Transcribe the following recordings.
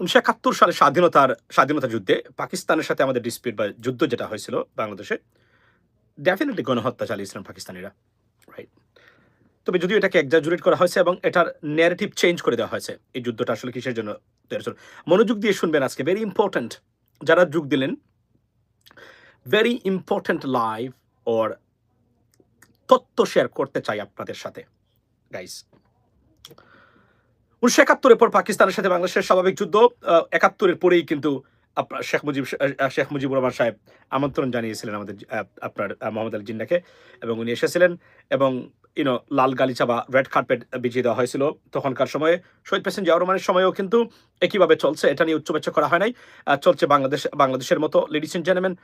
উনিশশো একাত্তর সালে স্বাধীনতার, স্বাধীনতা যুদ্ধে পাকিস্তানের সাথে আমাদের ডিসপিউট বা যুদ্ধ যেটা হয়েছিল বাংলাদেশে ডেফিনেটলি গণহত্যা চালিয়েছিলেন পাকিস্তানিরা রাইট তবে যদিও এটাকে এক্সাজুরেট করা হয়েছে এবং এটার ন্যারেটিভ চেঞ্জ করে দেওয়া হয়েছে, এই যুদ্ধটা আসলে কিসের জন্য মনোযোগ দিয়ে শুনবেন আজকে ভেরি ইম্পর্ট্যান্ট যারা যোগ দিলেন ভেরি ইম্পর্ট্যান্ট লাইভ ওর তথ্য শেয়ার করতে চাই আপনাদের সাথে গাইস উনিশশো একাত্তরের পর পাকিস্তানের সাথে বাংলাদেশের স্বাভাবিক যুদ্ধ একাত্তরের পরেই কিন্তু আপনার শেখ মুজিব শেখ মুজিবুর রহমান সাহেব আমন্ত্রণ জানিয়েছিলেন আমাদের আপনার মোহাম্মদ আলী জিন্নাকে এবং উনি এসেছিলেন এবং ইউনো লাল গালিচা বা রেড কার্পেট বিছিয়ে দেওয়া হয়েছিল তখনকার সময়ে। শহীদ প্রেসিডেন্ট জিয়াউর রহমানের সময়েও কিন্তু একইভাবে চলছে, এটা নিয়ে উচ্চবাচ্য করা হয় নাই চলছে বাংলাদেশ, বাংলাদেশের মতো। লেডিস এন্ড জেন্টলম্যান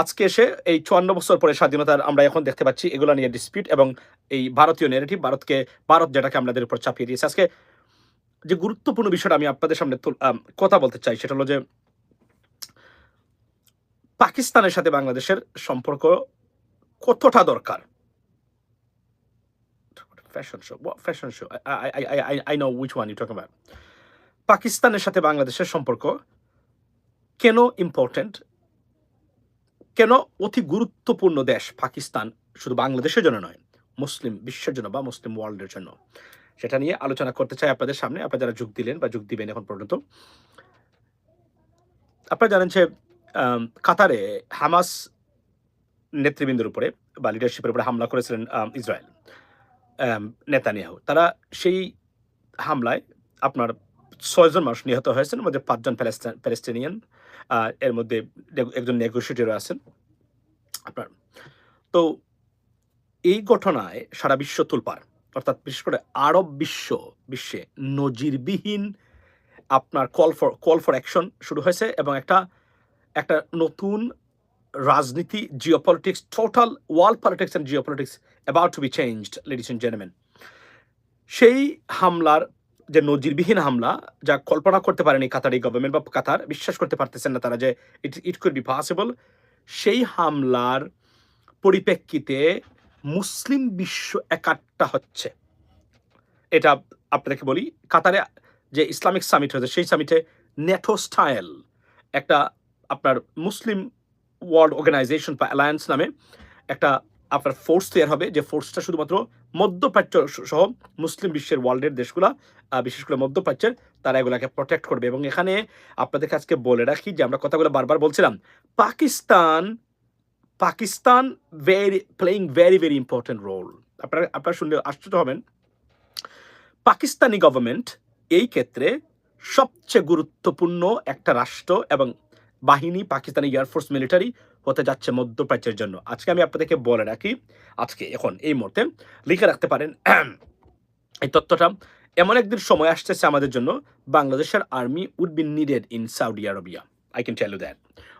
আজকে এসে এই চুয়ান্ন বছর পরে স্বাধীনতার আমরা এখন দেখতে পাচ্ছি, এগুলো নিয়ে ডিসপিউট এবং এই ভারতীয় নেগেটিভ ভারতকে, ভারত যেটাকে আমাদের উপর চাপিয়ে দিয়েছে। আজকে যে গুরুত্বপূর্ণ বিষয়টা আমি আপনাদের সামনে কথা বলতে চাই, সেটা হলো যে পাকিস্তানের সাথে বাংলাদেশের সম্পর্ক কতটা দরকার? Fashion show fashion show I know one talk পাকিস্তানের সাথে বাংলাদেশের সম্পর্ক কেন ইম্পর্টেন্ট কেন অতি গুরুত্বপূর্ণ দেশ পাকিস্তান শুধু বাংলাদেশের জন্য নয়, মুসলিম বিশ্বের জন্য বা মুসলিম ওয়ার্ল্ডের জন্য? সেটা নিয়ে আলোচনা করতে চাই আপনাদের সামনে। আপনারা যারা যোগ দিলেন বা যোগ দিবেন এখন পর্যন্ত। আপনারা জানেন যে কাতারে হামাস নেতৃবৃন্দের উপরে বা লিডারশিপের উপরে হামলা করেছিলেন ইসরায়েল নেতানিয়াহু। তারা সেই হামলায় আপনার ছয়জন মানুষ নিহত হয়েছেন মধ্যে পাঁচজন প্যালেস্টিনিয়ান এর মধ্যে একজন নেগোসিয়েটরও আছেন আপনার। তো এই ঘটনায় সারা বিশ্ব তুলপার অর্থাৎ বিশেষ করে আরব বিশ্ব, বিশ্বে নজিরবিহীন আপনার call for call for action শুরু হয়েছে এবং একটা একটা নতুন রাজনীতি geopolitics total world politics and geopolitics about to be changed ladies and gentleman সেই হামলার যে নজিরবিহীন হামলা, যা কল্পনা করতে পারেনি কাতারি গভর্নমেন্ট বা কাতার, বিশ্বাস করতে পারতেছেন না তারা যে it it could be possible সেই হামলার পরিপ্রেক্ষিতে মুসলিম বিশ্ব একাট্টা হচ্ছে। এটা আপনাদেরকে বলি, কাতারে যে ইসলামিক সামিট হয়েছে, সেই সামিটে নেটো স্টাইল, একটা আপনার মুসলিম ওয়ার্ল্ড অর্গানাইজেশন বা অ্যালায়েন্স নামে একটা আপনার ফোর্স তৈরি হবে। যে ফোর্সটা শুধুমাত্র মধ্যপ্রাচ্য সহ মুসলিম বিশ্বের ওয়ার্ল্ডের দেশগুলা বিশেষ করে মধ্যপ্রাচ্যের, তারা এগুলাকে প্রোটেক্ট করবে। এবং এখানে আপনাদের আজকে বলে রাখি যে আমরা কথাগুলো বারবার বলছিলাম, Pakistan Pakistan very playing very very important role আপনারা আপনারা শুনলে আশ্চর্য হবেন। পাকিস্তানি গভর্নমেন্ট এই ক্ষেত্রে সবচেয়ে গুরুত্বপূর্ণ একটা রাষ্ট্র এবং বাহিনী পাকিস্তানি এয়ারফোর্স মিলিটারি হতে যাচ্ছে মধ্যপ্রাচ্যের জন্য। আজকে আমি আপনাদেরকে বলে রাখি, আজকে, এখন, এই মুহূর্তে লিখে রাখতে পারেন এই তথ্যটা। এমন একদিন সময় আসতেছে আমাদের জন্য, বাংলাদেশের army would be needed in Saudi Arabia I can tell you that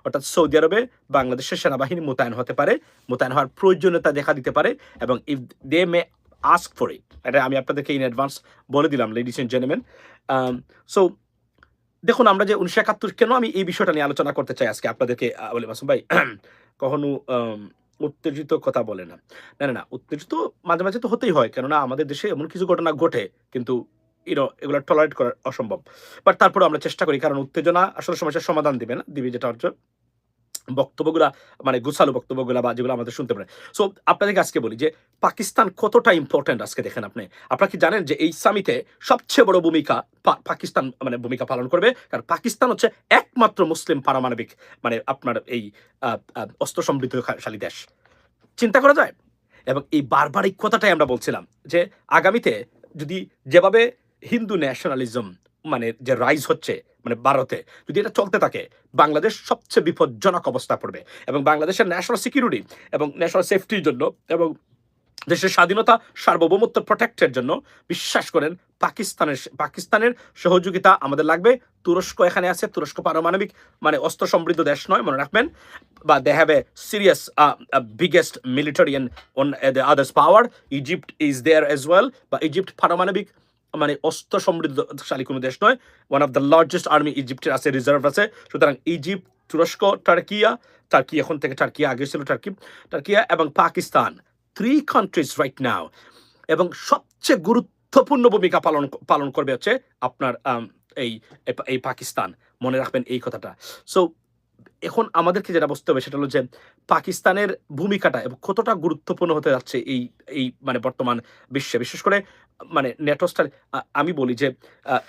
অর্থাৎ সৌদি আরবে বাংলাদেশের সেনাবাহিনী মোতায়েন হতে পারে, মোতায়েন হওয়ার প্রয়োজনীয়তা দেখা দিতে পারে, এবং if they may ask for it এটা আমি আপনাদেরকে ইন অ্যাডভান্স বলে দিলাম লেডিস এন্ড জেন্টলম্যান সো দেখুন আমরা যে উনিশশো একাত্তর কেন আমি এই বিষয়টা নিয়ে আলোচনা করতে চাই আজকে আপনাদেরকে বলে মাসুম ভাই, কখনো উত্তেজিত কথা বলে না না না, উত্তেজিত মাঝে মাঝে তো হতেই হয়, কেননা আমাদের দেশে এমন কিছু ঘটনা ঘটে, কিন্তু ইউনো এগুলো টলারেট করা অসম্ভব। বাট তারপরে আমরা চেষ্টা করি, কারণ উত্তেজনা আসলে সমস্যার সমাধান দিবে না, দিবে যেটা হচ্ছে বক্তব্যগুলা মানে গুছালো বক্তব্যগুলা বা যেগুলো আমাদের শুনতে পারে। সো আপনাদেরকে আজকে বলি যে, পাকিস্তান কতটা ইম্পর্ট্যান্ট আজকে দেখেন আপনি। আপনারা কি জানেন যে এই সামিতে সবচেয়ে বড় ভূমিকা পাকিস্তান মানে ভূমিকা পালন করবে? কারণ পাকিস্তান হচ্ছে একমাত্র মুসলিম পারমাণবিক মানে আপনার এই অস্ত্র সমৃদ্ধশালী দেশ। চিন্তা করা যায়? এবং এই বারবার এই কথাটাই আমরা বলছিলাম যে, আগামীতে যদি যেভাবে হিন্দু ন্যাশনালিজম মানে যে রাইজ হচ্ছে মানে ভারতে, যদি এটা চলতে থাকে, বাংলাদেশ সবচেয়ে বিপজ্জনক অবস্থা পড়বে। এবং বাংলাদেশের ন্যাশনাল সিকিউরিটি এবং ন্যাশনাল সেফটির জন্য এবং দেশের স্বাধীনতা সার্বভৌমত্ব প্রোটেক্টের জন্য বিশ্বাস করেন পাকিস্তানের পাকিস্তানের সহযোগিতা আমাদের লাগবে। তুরস্ক এখানে আছে, তুরস্ক পারমাণবিক মানে অস্ত্র সমৃদ্ধ দেশ নয়, মনে রাখবেন। বা they have a serious biggest military and on others power Egypt is there as well বা ইজিপ্ট পারমাণবিক মানে অস্ত্র সমৃদ্ধশালী কোনো দেশ নয়। One of the largest army ইজিপ্টের আছে রিজার্ভ আছে। সুতরাং ইজিপ্ট তুরস্ক টার্কিয়া টার্কি এখন থেকে টার্কিয়া আগে ছিল টার্কি টার্কিয়া এবং Pakistan three countries right now এবং সবচেয়ে গুরুত্বপূর্ণ ভূমিকা পালন পালন করবে হচ্ছে আপনার এই এই- এই পাকিস্তান মনে রাখবেন এই কথাটা। সো এখন আমাদেরকে যেটা বুঝতে হবে সেটা হলো যে পাকিস্তানের ভূমিকাটা এবং কতটা গুরুত্বপূর্ণ হতে যাচ্ছে এই এই মানে বর্তমান বিশ্বে। বিশেষ করে মানে নেটো স্টাইল আমি বলি যে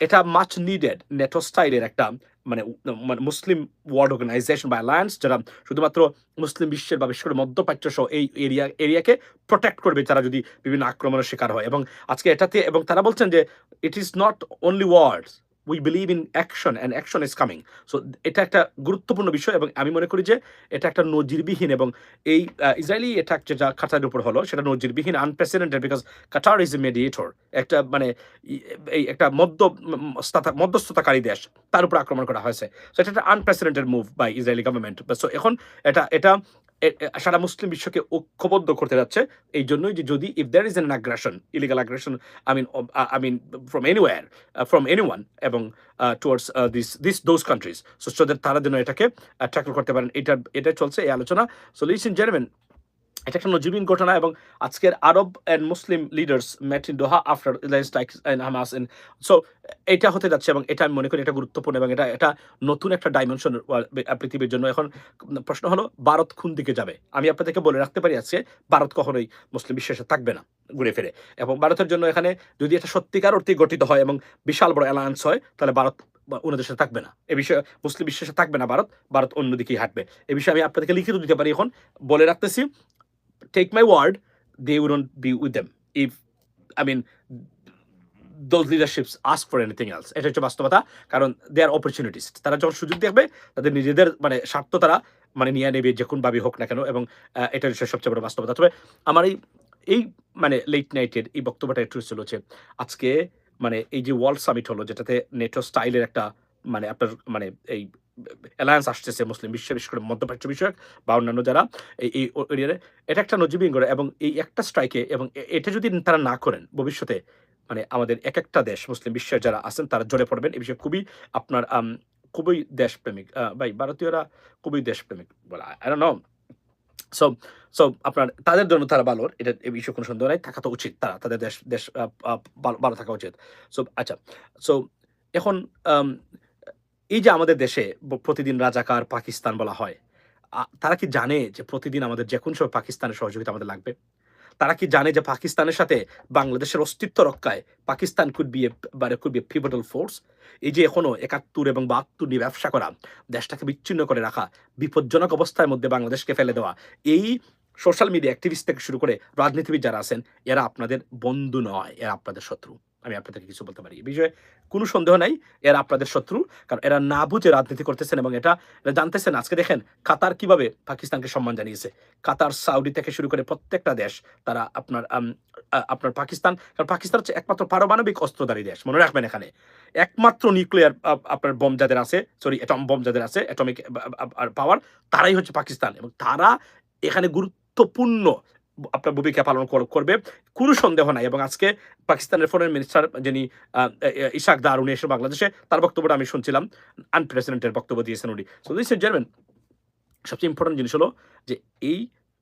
এটা মাচ নিডেড নেটো স্টাইলের একটা মানে মানে মুসলিম ওয়ার্ল্ড অর্গানাইজেশন বা অ্যালায়েন্স যারা শুধুমাত্র মুসলিম বিশ্বের বা বিশেষ করে মধ্যপ্রাচ্য সহ এই এরিয়া এরিয়াকে প্রোটেক্ট করবে তারা যদি বিভিন্ন আক্রমণের শিকার হয়। এবং আজকে এটাতে, এবং তারা বলছেন যে it is not only words we believe in action and action is coming so এটা একটা গুরুত্বপূর্ণ বিষয় এবং আমি মনে করি যে এটা একটা নজিরবিহীন এবং এই ইসরায়েলি অ্যাটাক যেটা কাতারের উপর হলো, সেটা নজিরবিহীন unprecedented because Qatar is a mediator একটা মানে এই একটা মধ্য মধ্যস্থতাকারী দেশ, তার উপর আক্রমণ করা হয়েছে। সো এটা একটা unprecedented move by Israeli government so এখন এটা এটা সারা মুসলিম বিশ্বকে ঐক্যবদ্ধ করতে যাচ্ছে। এই জন্যই যে যদি ইফ দ্যার ইজ এন আগ্রাসন ইলিগাল আগ্রাসন I mean I mean from anywhere from any one এবং towards this this those countries so তারা যেন এটাকে ট্যাকল করতে পারেন, এটা এটা চলছে এই আলোচনা। সো লিস ইন জেরমেন এটা একটা নজিবিন ঘটনা এবং আজকের Arab and Muslim leaders met in Doha after strike and Hamas so এটা হতে যাচ্ছে এবং এটা আমি মনে করি এটা গুরুত্বপূর্ণ এবং এটা এটা নতুন একটা ডাইমেনশন পৃথিবীর জন্য। এখন প্রশ্ন হলো, ভারত কোন দিকে যাবে? আমি আপনাদেরকে বলে রাখতে পারি আজকে, ভারত কখনোই মুসলিম বিশ্বের সাথে থাকবে না, ঘুরে ফিরে। এবং ভারতের জন্য এখানে যদি এটা সত্যিকার অর্থে গঠিত হয় এবং বিশাল বড় অ্যালায়েন্স হয়, তাহলে ভারত ওনাদের সাথে থাকবে না। এ বিষয়ে, মুসলিম বিশ্বের সাথে থাকবে না ভারত ভারত অন্যদিকেই হাঁটবে। এ বিষয়ে আমি আপনাদেরকে লিখিত দিতে পারি এখন। বলে রাখতেছি take my word, they wouldn't be with them. If, I mean, those leaderships ask for anything else. এটা হচ্ছে বাস্তবতা। কারণ দে আর অপরচুনিটিস তারা যখন সুযোগ দেখবে তাদের নিজেদের মানে স্বার্থ তারা মানে নিয়ে নেবে যে কোনভাবে হোক না কেন এবং এটা হচ্ছে সবচেয়ে বড় বাস্তবতা। তবে আমার এই এই মানে লেট নাইটের এই বক্তব্যটা একটু হচ্ছে আজকে মানে এই যে ওয়ার্ল্ড সামিট হলো যেটাতে নেটো স্টাইলের একটা মানে আপনার মানে এই অ্যালায়েন্স আসতেছে মুসলিম বিশ্ব বিশেষ করে মধ্যপ্রাচ্য বিষয়ক বা অন্যান্য যারা, এই এরিয়ারে, এটা একটা নজিবিন করে এবং এই একটা স্ট্রাইকে এবং এটা যদি তারা না করেন, ভবিষ্যতে মানে আমাদের এক একটা দেশ, মুসলিম বিশ্বের যারা আছেন, তারা জড়ে পড়বেন। এই বিষয়ে খুবই আপনার খুবই দেশপ্রেমিক ভাই, ভারতীয়রা খুবই দেশপ্রেমিক বলা আই নো সো সো আপনার, তাদের জন্য তারা ভালো, এটা এই বিষয়ে কোনো সন্দেহ নাই, থাকা তো উচিত তারা, তাদের দেশ দেশ ভালো- থাকা উচিত। সো আচ্ছা সো এখন এই যে আমাদের দেশে প্রতিদিন রাজাকার পাকিস্তান বলা হয় তারা কি জানে যে প্রতিদিন আমাদের যে কোনো সময় পাকিস্তানের সহযোগিতা আমাদের লাগবে? তারা কি জানে যে পাকিস্তানের সাথে বাংলাদেশের অস্তিত্ব রক্ষায় Pakistan could be could be pivotal force এই যে এখনও একাত্তর এবং বাহাত্তর নিয়ে ব্যবসা করা, দেশটাকে বিচ্ছিন্ন করে রাখা, বিপজ্জনক অবস্থার মধ্যে বাংলাদেশকে ফেলে দেওয়া, এই সোশ্যাল মিডিয়া অ্যাক্টিভিস্ট থেকে শুরু করে রাজনীতিবিদ যারা আছেন, এরা আপনাদের বন্ধু নয়, এরা আপনাদের শত্রু। আমি আপনাদেরকে কিছু বলতে পারি। এই বিষয়ে কোনো সন্দেহ নাই, এরা আপনাদের শত্রু, কারণ এরা না বুঝে রাজনীতি করতেছেন এবং এটা এরা জানতেছেন। আজকে দেখেন কাতার কীভাবে পাকিস্তানকে সম্মান জানিয়েছে। কাতার, সাউদি থেকে শুরু করে প্রত্যেকটা দেশ, তারা আপনার আপনার পাকিস্তান, কারণ পাকিস্তান হচ্ছে একমাত্র পারমাণবিক অস্ত্রধারী দেশ, মনে রাখবেন এখানে। একমাত্র নিউক্লিয়ার আপনার বোম যাদের আছে সরি অ্যাটম বম যাদের আছে অ্যাটমিক পাওয়ার তারাই হচ্ছে পাকিস্তান। এবং তারা এখানে গুরুত্বপূর্ণ আপনার ভূমিকা পালন করবে, কোনো সন্দেহ নাই। এবং আজকে পাকিস্তানের ফরেন মিনিস্টার যিনি ইশাক দার উনি এসে বাংলাদেশে, তার বক্তব্যটা আমি শুনছিলাম। আনপ্রেসিডেন্টের বক্তব্য দিয়েছেন উনি। সো দিস সবচেয়ে ইম্পর্টেন্ট জিনিস হলো যে, এই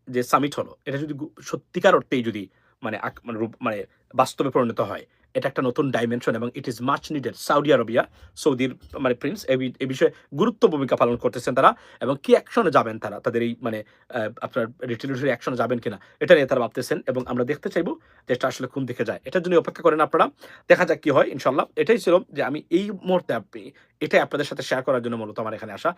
যে সামিট হলো, এটা যদি সত্যিকার অর্থেই যদি মানে মানে মানে বাস্তবে পরিণত হয় এটা একটা নতুন ডাইমেনশন এবং it is much needed Saudi Arabia সৌদির মানে প্রিন্স এই বিষয়ে গুরুত্ব ভূমিকা পালন করতেছেন তারা এবং কি অ্যাকশনে যাবেন তারা? তাদের এই মানে আপনার রিটেলিটরি অ্যাকশনে যাবেন কিনা? এটা নিয়ে তারা ভাবতেছেন এবং আমরা দেখতে চাইব যে এটা আসলে কোন দিকে যায়। এটার জন্য অপেক্ষা করেন আপনারা। দেখা যাক কি হয় ইনশাল্লাহ এটাই ছিল যে আমি এই মুহূর্তে আপনি, এটাই আপনাদের সাথে শেয়ার করার জন্য মূলত আমার এখানে আসা।